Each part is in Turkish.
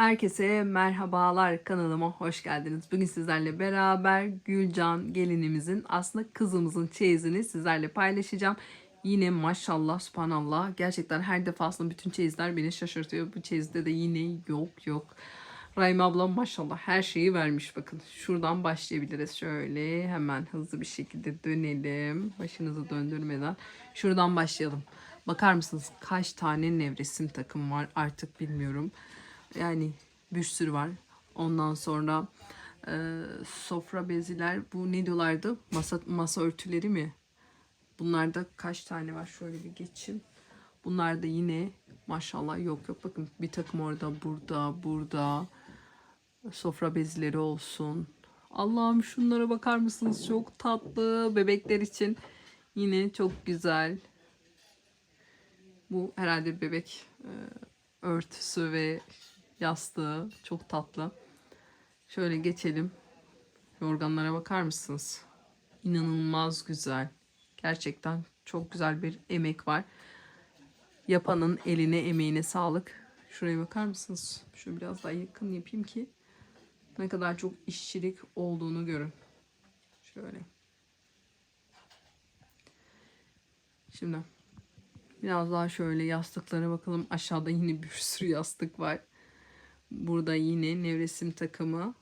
Herkese merhabalar kanalıma hoş geldiniz. Bugün sizlerle beraber Gülcan gelinimizin aslında kızımızın çeyizini sizlerle paylaşacağım. Yine maşallah subhanallah gerçekten her defasında bütün çeyizler beni şaşırtıyor. Bu çeyizde de yine yok yok. Rahim ablam maşallah her şeyi vermiş bakın. Şuradan başlayabiliriz. Şöyle hemen hızlı bir şekilde dönelim. Başınızı döndürmeden. Şuradan başlayalım. Bakar mısınız kaç tane nevresim takım var artık bilmiyorum. Yani bir sürü var. Ondan sonra e, sofra beziler bu ne diyorlardı? Masa, masa örtüleri mi? Bunlarda kaç tane var? Şöyle bir geçeyim. Bunlar da yine maşallah yok yok. Bakın bir takım orada, burada, burada. Sofra bezleri olsun. Allah'ım şunlara bakar mısınız? Çok tatlı. Bebekler için yine çok güzel. Bu herhalde bebek e, örtüsü ve yastığı. Çok tatlı. Şöyle geçelim. Yorganlara bakar mısınız? İnanılmaz güzel. Gerçekten çok güzel bir emek var. Yapanın eline emeğine sağlık. Şuraya bakar mısınız? Şunu biraz daha yakın yapayım ki ne kadar çok işçilik olduğunu görün. Şöyle. Şimdi biraz daha şöyle yastıklara bakalım. Aşağıda yine bir sürü yastık var. Burada yine nevresim takımı.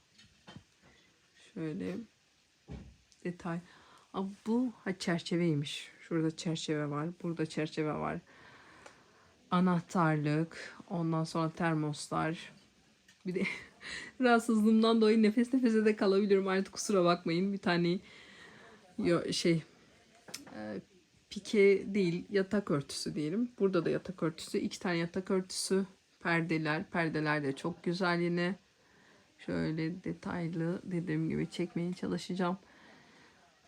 Şöyle detay. Aa, bu ha, çerçeveymiş. Şurada çerçeve var. Burada çerçeve var. Anahtarlık. Ondan sonra termoslar. Bir de rahatsızlığımdan dolayı nefes nefese de kalabilirim. Artık kusura bakmayın. Bir tane yo, şey e, pike değil yatak örtüsü diyelim. Burada da yatak örtüsü. iki tane yatak örtüsü. Perdeler. Perdeler de çok güzel yine. Şöyle detaylı dediğim gibi çekmeye çalışacağım.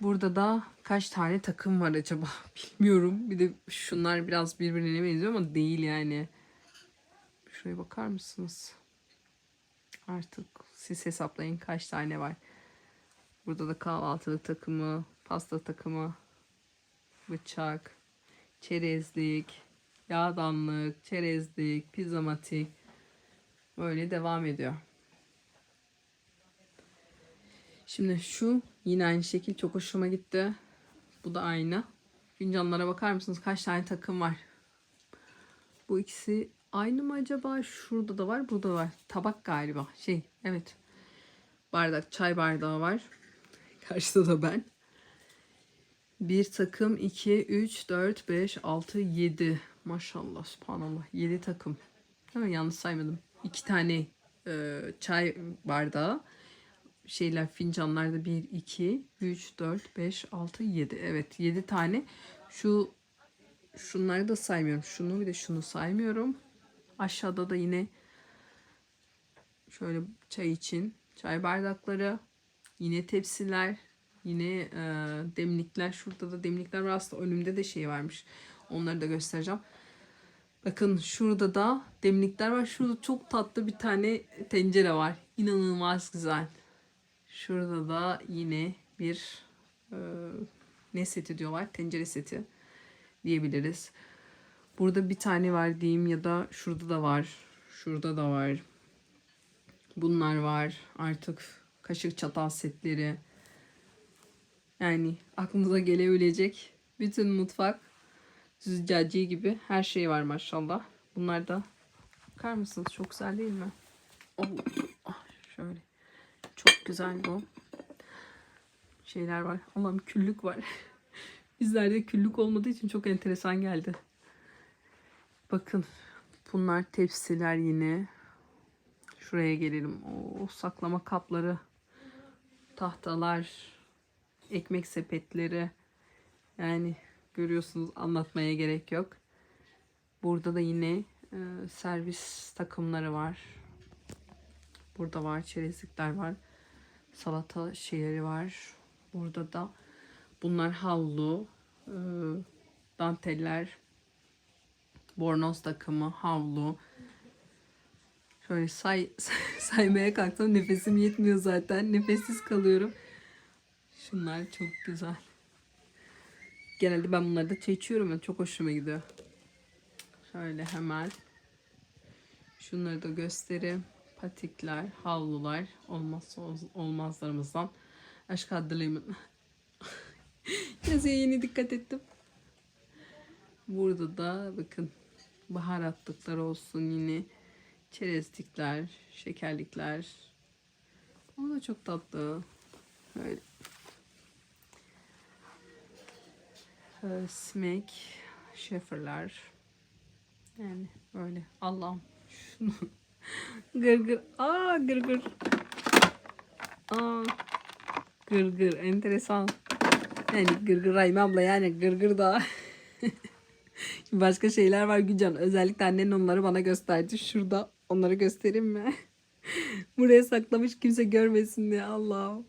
Burada da kaç tane takım var acaba bilmiyorum. Bir de şunlar biraz birbirine benziyor ama değil yani. Şuraya bakar mısınız? Artık siz hesaplayın kaç tane var. Burada da kahvaltılık takımı, pasta takımı, bıçak, çerezlik, yağdanlık, çerezlik, pizzamatik böyle devam ediyor. Şimdi şu yine aynı şekil çok hoşuma gitti. Bu da aynı. Fincanlara bakar mısınız? Kaç tane takım var? Bu ikisi aynı mı acaba? Şurada da var, burada da var. Tabak galiba. Şey, evet. Bardak, çay bardağı var. Karşıda da ben. Bir takım 2, 3, 4, 5, 6, 7. Maşallah, subhanallah. 7 takım. Değil mi? Yanlış saymadım. 2 tane e, çay bardağı şeyler fincanlarda 1, 2, 3, 4, 5, 6, 7. Evet 7 tane. Şu şunları da saymıyorum. Şunu bir de şunu saymıyorum. Aşağıda da yine şöyle çay için çay bardakları, yine tepsiler, yine e, demlikler. Şurada da demlikler var. Aslında önümde de şey varmış. Onları da göstereceğim. Bakın şurada da demlikler var. Şurada çok tatlı bir tane tencere var. İnanılmaz güzel. Şurada da yine bir e, ne seti diyorlar? Tencere seti diyebiliriz. Burada bir tane var diyeyim ya da şurada da var. Şurada da var. Bunlar var. Artık kaşık çatal setleri. Yani aklınıza gelebilecek bütün mutfak züccaciye gibi her şey var maşallah. Bunlar da bakar mısınız? Çok güzel değil mi? Oh, ah, şöyle. Çok güzel bu. Şeyler var. Allah'ım küllük var. Bizlerde küllük olmadığı için çok enteresan geldi. Bakın bunlar tepsiler yine. Şuraya gelelim. O saklama kapları, tahtalar, ekmek sepetleri. Yani görüyorsunuz anlatmaya gerek yok. Burada da yine e, servis takımları var. Burada var çerezlikler var. Salata şeyleri var. Burada da bunlar havlu, e, danteller, bornoz takımı, havlu. Şöyle say, saymaya kalksam nefesim yetmiyor zaten. Nefessiz kalıyorum. Şunlar çok güzel. Genelde ben bunları da çay içiyorum çok hoşuma gidiyor. Şöyle hemen şunları da göstereyim. patikler, havlular olmazsa olmaz- olmazlarımızdan. Aşk adlıyımın. Yazıya yeni dikkat ettim. Burada da bakın baharatlıklar olsun yine. Çerezlikler, şekerlikler. O da çok tatlı. Böyle. Ee, Smek, şeferler. Yani böyle. Allah'ım şunu. gırgır. Aa gırgır. Aa gırgır. Enteresan. Yani gırgır Rahim abla yani gırgır da. Şimdi başka şeyler var Gülcan. Özellikle annen onları bana gösterdi. Şurada onları göstereyim mi? Buraya saklamış kimse görmesin diye Allah'ım.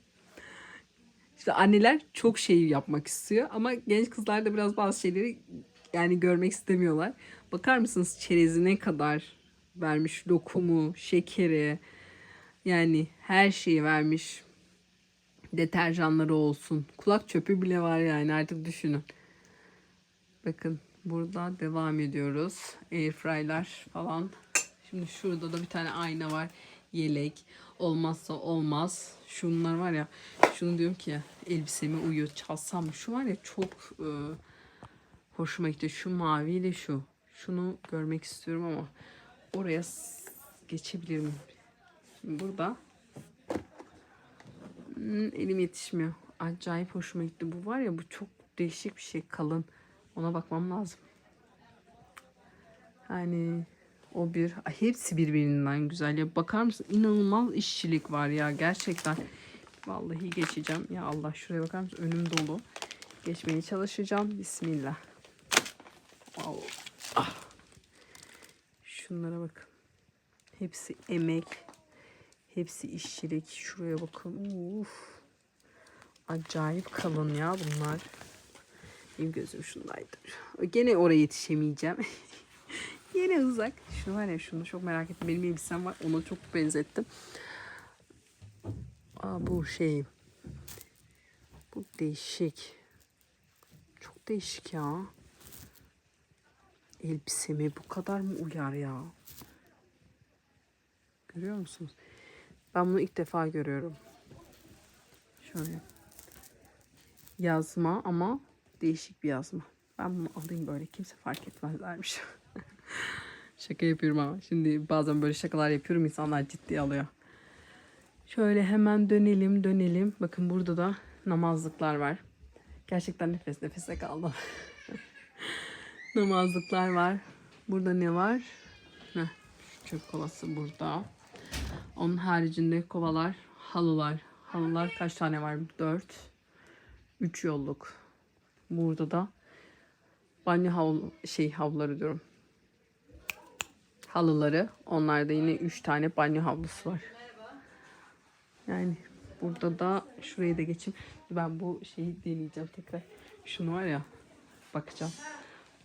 İşte anneler çok şey yapmak istiyor ama genç kızlar da biraz bazı şeyleri yani görmek istemiyorlar. Bakar mısınız çerezi ne kadar vermiş lokumu, şekeri yani her şeyi vermiş. Deterjanları olsun. Kulak çöpü bile var yani artık düşünün. Bakın burada devam ediyoruz. Airfryer'lar falan. Şimdi şurada da bir tane ayna var. Yelek. Olmazsa olmaz. Şunlar var ya. Şunu diyorum ki elbiseme uyuyor. Çalsam? Şu var ya çok e, hoşuma gitti. Şu maviyle şu. Şunu görmek istiyorum ama oraya s- geçebilir miyim? Şimdi burada Hmm, elim yetişmiyor. Acayip hoşuma gitti. Bu var ya bu çok değişik bir şey. Kalın. Ona bakmam lazım. Yani o bir Ay, hepsi birbirinden güzel ya. Bakar mısın? İnanılmaz işçilik var ya gerçekten. Vallahi geçeceğim. Ya Allah şuraya bakar mısın? Önüm dolu. Geçmeye çalışacağım. Bismillah. Wow. Ah. Şunlara bakın. Hepsi emek. Hepsi işçilik. Şuraya bakın. Uf. Acayip kalın ya bunlar. Benim gözüm şundaydı. Gene oraya yetişemeyeceğim. Yine uzak. Şu var ya şunu çok merak ettim. Benim elbisem var. Ona çok benzettim. Aa bu şey. Bu değişik. Çok değişik ya. Elbiseme bu kadar mı uyar ya? Görüyor musunuz? Ben bunu ilk defa görüyorum. Şöyle. Yazma ama değişik bir yazma. Ben bunu alayım böyle kimse fark etmezlermiş. Şaka yapıyorum ama. Şimdi bazen böyle şakalar yapıyorum insanlar ciddiye alıyor. Şöyle hemen dönelim dönelim. Bakın burada da namazlıklar var. Gerçekten nefes nefese kaldım. namazlıklar var. Burada ne var? Heh, çöp kovası burada. Onun haricinde kovalar, halılar. Halılar kaç tane var? 4. 3 yolluk. Burada da banyo havlu şey havluları diyorum. Halıları. Onlarda yine 3 tane banyo havlusu var. Yani burada da şurayı da geçeyim. Ben bu şeyi deneyeceğim tekrar. Şunu var ya bakacağım.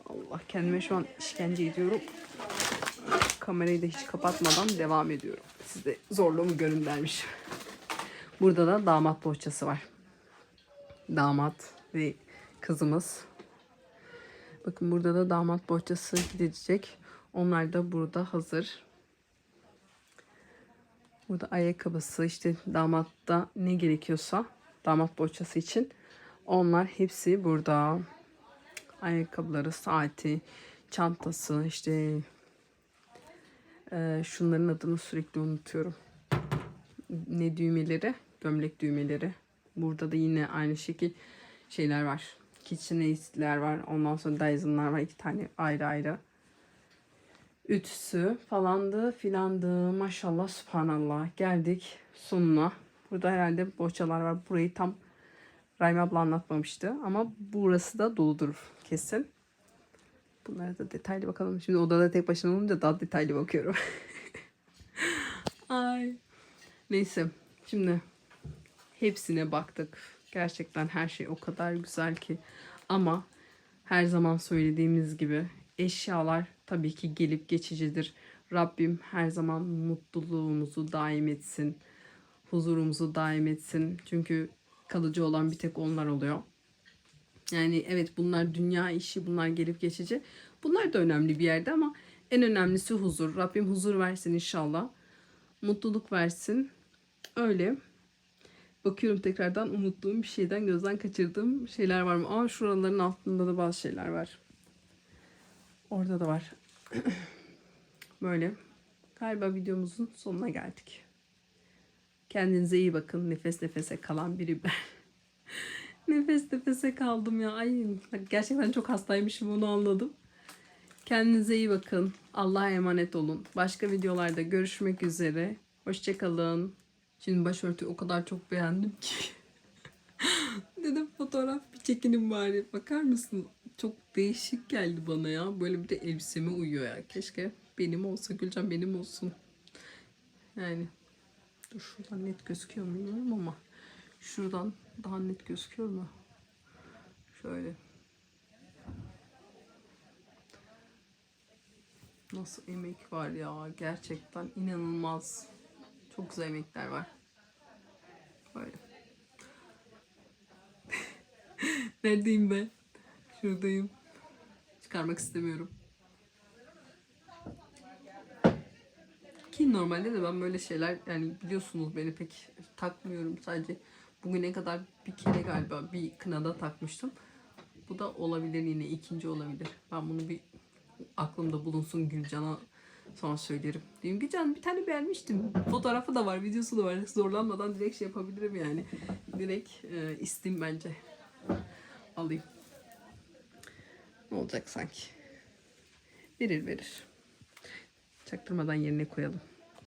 Allah kendime şu an işkence ediyorum. Kamerayı da hiç kapatmadan devam ediyorum. Size zorluğumu görün dermiş. Burada da damat bohçası var. Damat ve kızımız. Bakın burada da damat bohçası gidecek. Onlar da burada hazır. Burada ayakkabısı işte damatta ne gerekiyorsa damat bohçası için onlar hepsi burada. Ayakkabıları, saati, çantası işte ee, şunların adını sürekli unutuyorum. Ne düğmeleri? Gömlek düğmeleri. Burada da yine aynı şekil şeyler var. KitchenAid'ler var. Ondan sonra Dyson'lar var. iki tane ayrı ayrı. Ütüsü falandı filandı. Maşallah subhanallah. Geldik sonuna. Burada herhalde bohçalar var. Burayı tam Rahim abla anlatmamıştı. Ama burası da doludur kesin. Bunlara da detaylı bakalım. Şimdi odada tek başına olunca daha detaylı bakıyorum. Ay. Neyse. Şimdi hepsine baktık. Gerçekten her şey o kadar güzel ki. Ama her zaman söylediğimiz gibi eşyalar tabii ki gelip geçicidir. Rabbim her zaman mutluluğumuzu daim etsin. Huzurumuzu daim etsin. Çünkü kalıcı olan bir tek onlar oluyor. Yani evet bunlar dünya işi, bunlar gelip geçici. Bunlar da önemli bir yerde ama en önemlisi huzur. Rabbim huzur versin inşallah. mutluluk versin. Öyle. Bakıyorum tekrardan unuttuğum bir şeyden gözden kaçırdığım şeyler var mı? Aa şuraların altında da bazı şeyler var. Orada da var. Böyle. Galiba videomuzun sonuna geldik. Kendinize iyi bakın. Nefes nefese kalan biri ben. Nefes nefese kaldım ya. Ay gerçekten çok hastaymışım onu anladım. Kendinize iyi bakın. Allah'a emanet olun. Başka videolarda görüşmek üzere. Hoşçakalın. Şimdi başörtüyü o kadar çok beğendim ki. Dedim fotoğraf bir çekinin bari. Bakar mısın? Çok değişik geldi bana ya. Böyle bir de elbiseme uyuyor ya. Keşke benim olsa Gülcan benim olsun. Yani dur şuradan net gözüküyor mu bilmiyorum ama şuradan daha net gözüküyor mu? Şöyle. Nasıl emek var ya gerçekten inanılmaz. Çok güzel emekler var. Böyle. Neredeyim ben? Şuradayım. Çıkarmak istemiyorum. Ki normalde de ben böyle şeyler yani biliyorsunuz beni pek takmıyorum. Sadece bugüne kadar bir kere galiba bir kınada takmıştım. Bu da olabilir yine ikinci olabilir. Ben bunu bir aklımda bulunsun Gülcan'a sonra söylerim. Diyeyim Gülcan bir tane beğenmiştim. Fotoğrafı da var, videosu da var. Zorlanmadan direkt şey yapabilirim yani. Direkt e, istim bence. Alayım. Ne olacak sanki? Verir verir. Çaktırmadan yerine koyalım.